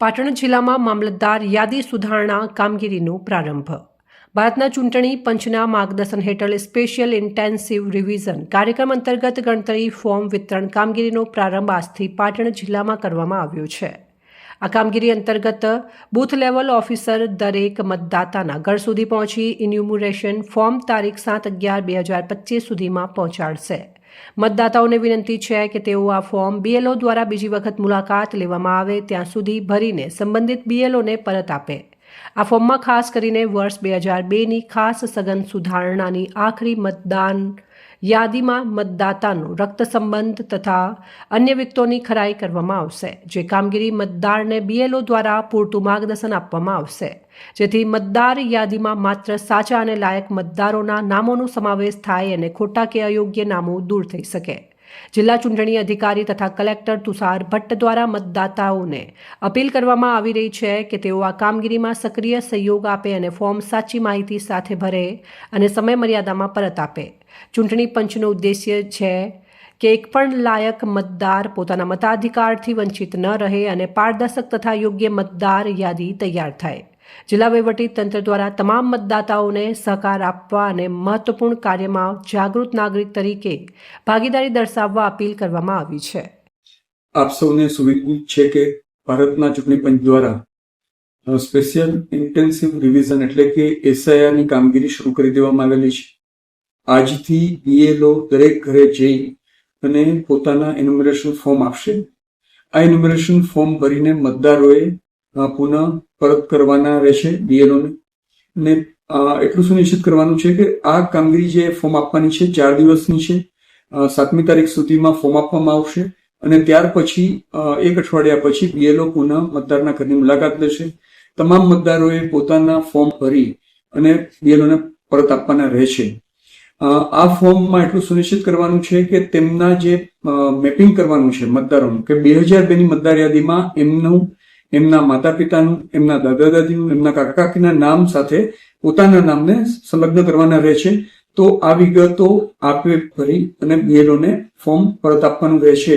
પાટણ જિલ્લામાં મામલતદાર યાદી સુધારણા કામગીરીનો પ્રારંભ. ભારતના ચૂંટણી પંચના માર્ગદર્શન હેઠળ સ્પેશિયલ ઇન્ટેન્સિવ રિવિઝન કાર્યક્રમ અંતર્ગત ગણતરી ફોર્મ વિતરણ કામગીરીનો પ્રારંભ આજથી પાટણ જિલ્લામાં કરવામાં આવ્યો છે. આ કામગીરી અંતર્ગત બૂથ લેવલ ઓફિસર દરેક મતદાતાના ઘર સુધી પહોંચી ઇન્યુમરેશન ફોર્મ તારીખ સાત અગિયાર બે હજાર પચીસ સુધીમાં પહોંચાડશે. મતદાતાઓને વિનંતી છે કે તેઓ આ ફોર્મ બીએલઓ દ્વારા બીજી વખત મુલાકાત લેવામાં આવે ત્યાં સુધી ભરીને સંબંધિત બીએલઓને પરત આપે. આ ફોર્મમાં ખાસ કરીને વર્ષ બે હજાર બેની ખાસ સઘન સુધારણાની આખરી મતદાન યાદીમાં મતદાતાનો રક્ત સંબંધ તથા અન્ય વિગતોની ખરાઈ કરવામાં આવશે, જે કામગીરી મતદારને બીએલઓ દ્વારા પૂરતું માર્ગદર્શન આપવામાં આવશે, જેથી મતદાર યાદીમાં માત્ર સાચા અને લાયક મતદારોના નામોનો સમાવેશ થાય અને ખોટા કે અયોગ્ય નામો દૂર થઈ શકે. જિલ્લા ચૂંટણી અધિકારી તથા કલેક્ટર તુષાર ભટ્ટ દ્વારા મતદાતાઓને અપીલ કરવામાં આવી રહી છે કે તેઓ આ કામગીરીમાં સક્રિય સહયોગ આપે અને ફોર્મ સાચી માહિતી સાથે ભરે અને સમય મર્યાદામાં પરત આપે. ચૂંટણી પંચનો ઉદ્દેશ્ય છે કે એક પણ લાયક મતદાર પોતાના મતાધિકારથી વંચિત ન રહે અને પારદર્શક તથા યોગ્ય મતદાર યાદી તૈયાર થાય. જિલ્લા તંત્ર દ્વારા તમામ મતદાતાઓને સહકાર આપવા અને મહત્વપૂર્ણ કાર્યમાં જાગૃત નાગરિક તરીકે ભાગીદારી દર્શાવવા અપીલ કરવામાં આવી છે. આપ સૌને સુવિદિત છે કે ભારતના ચૂંટણી પંચ દ્વારા સ્પેશિયલ ઇન્ટેન્સિવ રિવિઝન એટલે કે એસઆઈઆરની કામગીરી શરૂ કરી દેવામાં આવેલી છે. આજથી બીએલઓ દરેક ઘરે જઈ અને પોતાના એન્યુમરેશન ફોર્મ આપશે. આ એન્યુમરેશન ફોર્મ ભરીને મતદારોએ પુનઃ પરત કરવાના રહેશે બીએલઓને ને એટલું સુનિશ્ચિત કરવાનું છે કે આ કામગીરી જે ફોર્મ આપવાની છે, ચાર દિવસની છે સાતમી તારીખ સુધીમાં ફોર્મ આપવામાં આવશે અને ત્યાર પછી એક અઠવાડિયા પછી બીએલઓ પુનઃ મતદારના ઘરની મુલાકાત લેશે. તમામ મતદારોએ પોતાના ફોર્મ ભરી અને બીએલઓને પરત આપવાના રહેશે. આ ફોર્મમાં એટલું સુનિશ્ચિત કરવાનું છે કે તેમના જે મેપિંગ કરવાનું છે મતદારોનું, કે બે હજાર બેની મતદાર યાદીમાં એમનું એમના માતા પિતાનું એમના દાદા દાદીનું એમના કાકા કાકીના નામ સાથે પોતાના નામને સંલગ્ન કરવાના રહે છે. તો આ વિગતો આપે ભરી અને બીએલઓને ફોર્મ પરત આપવાનું રહેશે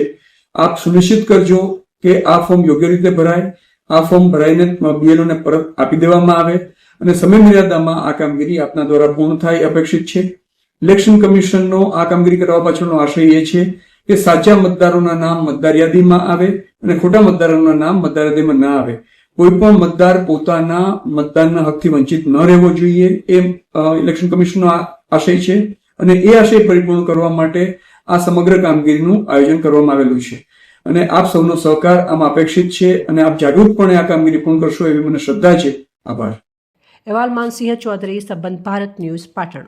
આપ સુનિશ્ચિત કરજો કે આ ફોર્મ યોગ્ય રીતે ભરાય. આ ફોર્મ ભરાઈને બીએલઓને પરત આપી દેવામાં આવે અને સમય મર્યાદામાં આ કામગીરી આપના દ્વારા પૂર્ણ થાય અપેક્ષિત છે. ઇલેક્શન કમિશનનો આ કામગીરી કરવા પાછળનો આશય એ છે કે સાચા મતદારોના નામ મતદાર યાદીમાં આવે અને ખોટા મતદારોના નામ મતદાર યાદીમાં ના આવે. કોઈ પણ મતદાર પોતાના મતદાનના હકથી વંચિત ન રહેવો જોઈએ એ ઇલેક્શન કમિશનનો આશય છે. અને એ આશય પરિપૂર્ણ કરવા માટે આ સમગ્ર કામગીરીનું આયોજન કરવામાં આવેલું છે. અને આપ સૌનો સહકાર આમાં અપેક્ષિત છે અને આપ જાગૃતપણે આ કામગીરી પૂર્ણ કરશો એવી મને શ્રદ્ધા છે. આભાર. અહેવાલ માનસિંહ ચૌધરી, સંબંધ ભારત ન્યૂઝ, પાટણ.